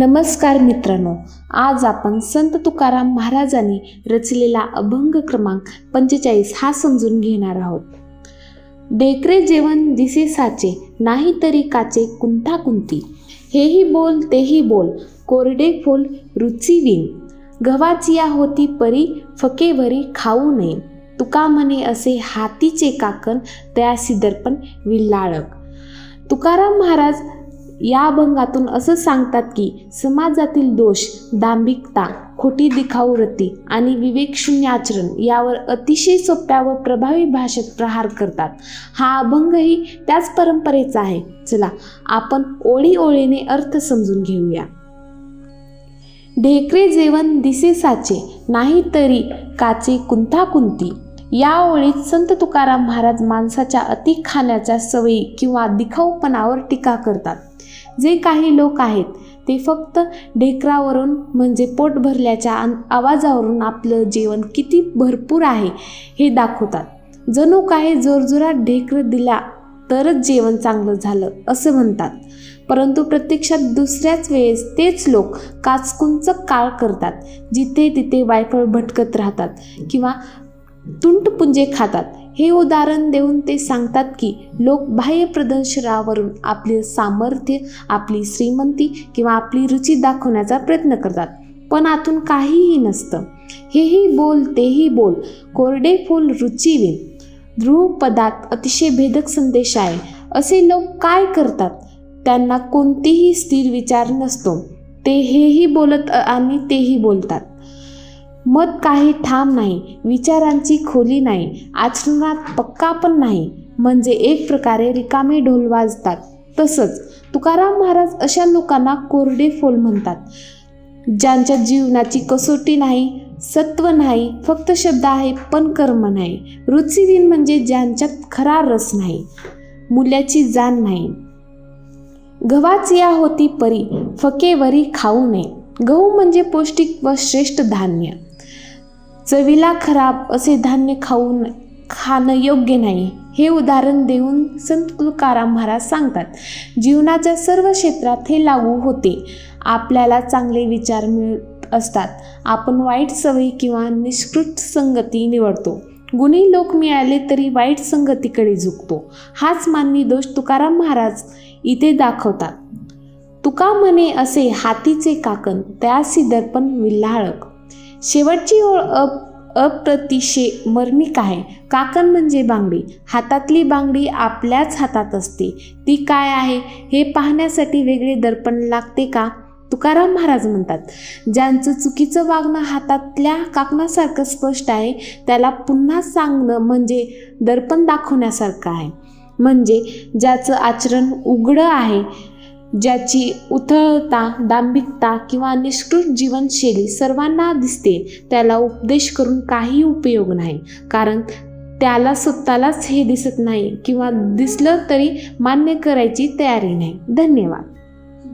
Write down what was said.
नमस्कार मित्रांनो आज आपण संत तुकाराम महाराजांनी रचलेला अभंग क्रमांक पंचेचाळीस हा समजून घेणार आहोत. डेकरे जेवण दिसे साचे नाही तरी काचे कुंथा कुंती. हेही बोल तेही बोल कोरडे फोल रुची विन. गव्हाची या होती परी फकेवरी खाऊ नये. तुका म्हणे असे हातीचे काकण तयासी दर्पण विल्लाळक. तुकाराम महाराज या अभंगातून असं सांगतात की समाजातील दोष दांभिकता खोटी दिखाऊरती आणि विवेकशून्य आचरण यावर अतिशय सोप्या व प्रभावी भाषेत प्रहार करतात. हा अभंगही त्याच परंपरेचा आहे. चला आपण ओळी ओळीने अर्थ समजून घेऊया. ढेकरे जेवण दिसे साचे नाही तरी काचे कुंथा कुंती. या ओळीत संत तुकाराम महाराज माणसाच्या अति खाण्याच्या सवयी किंवा दिखाऊपणावर टीका करतात. जे काही लोक आहेत ते फक्त ढेकरावरून म्हणजे पोट भरल्याच्या आवाजावरून आपलं जेवण किती भरपूर आहे हे दाखवतात. जणू काही जोरजोरात ढेकर दिला तरच जेवण चांगलं झालं असं म्हणतात. परंतु प्रत्यक्षात दुसऱ्याच वेळेस तेच लोक काचकुंच काळ करतात जिथे तिथे वायफळ भटकत राहतात किंवा तुंटपुंजे खातात. हे उदाहरण देऊन ते सांगतात की लोक बाह्य प्रदर्शनावरून आपले सामर्थ्य आपली श्रीमंती किंवा आपली रुची दाखवण्याचा प्रयत्न करतात. पण आतून काहीही नसतं. हेही बोल तेही बोल. कोरडे फुल रुचीविन ध्रुवपदात अतिशय भेदक संदेश आहे. असे लोक काय करतात? त्यांना कोणतेही स्थिर विचार नसतो. ते हेही बोलत आणि तेही बोलतात. मत काही ठाम नाही विचारांची खोली नाही आचरणात पक्का पण नाही म्हणजे एक प्रकारे रिकामे ढोल वाजतात. तसंच तुकाराम महाराज अशा लोकांना कोरडे फोल म्हणतात ज्यांच्या जीवनाची कसोटी नाही सत्व नाही फक्त शब्द आहे पण कर्म नाही. रुचिवीन म्हणजे ज्यांच्यात खरा रस नाही मूल्याची जाण नाही. गव्हाच या होती परी फकेवरी खाऊ नये. गहू म्हणजे पौष्टिक व श्रेष्ठ धान्य. चवीला खराब असे धान्य खाऊन खाणं योग्य नाही हे उदाहरण देऊन संत तुकाराम महाराज सांगतात. जीवनाच्या सर्व क्षेत्रात हे लागू होते. आपल्याला चांगले विचार मिळत असतात. आपण वाईट सवयी किंवा निष्कृत संगती निवडतो. गुणी लोक मिळाले तरी वाईट संगतीकडे झुकतो. हाच मानवी दोष तुकाराम महाराज इथे दाखवतात. तुका म्हणे असे हातीचे काकण त्यासी दर्पण विल्हाळक. शेवटची ओळ अप अप्रतिशे मर्मिक आहे काकण म्हणजे बांगडी. हातातली बांगडी आपल्याच हातात असते. ती काय आहे? हे पाहण्यासाठी वेगळे दर्पण लागते का? तुकाराम महाराज म्हणतात ज्यांचं चुकीचं वागणं हातातल्या काकणासारखं स्पष्ट आहे त्याला पुन्हा सांगणं म्हणजे दर्पण दाखवण्यासारखं आहे. म्हणजे ज्याचं आचरण उघडं आहे ज्याची उथळता दांभिकता किंवा निष्कृत जीवनशैली सर्वांना दिसते त्याला उपदेश करून काही उपयोग नाही. कारण त्याला स्वतःलाच हे दिसत नाही किंवा दिसलं तरी मान्य करायची तयारी नाही. धन्यवाद.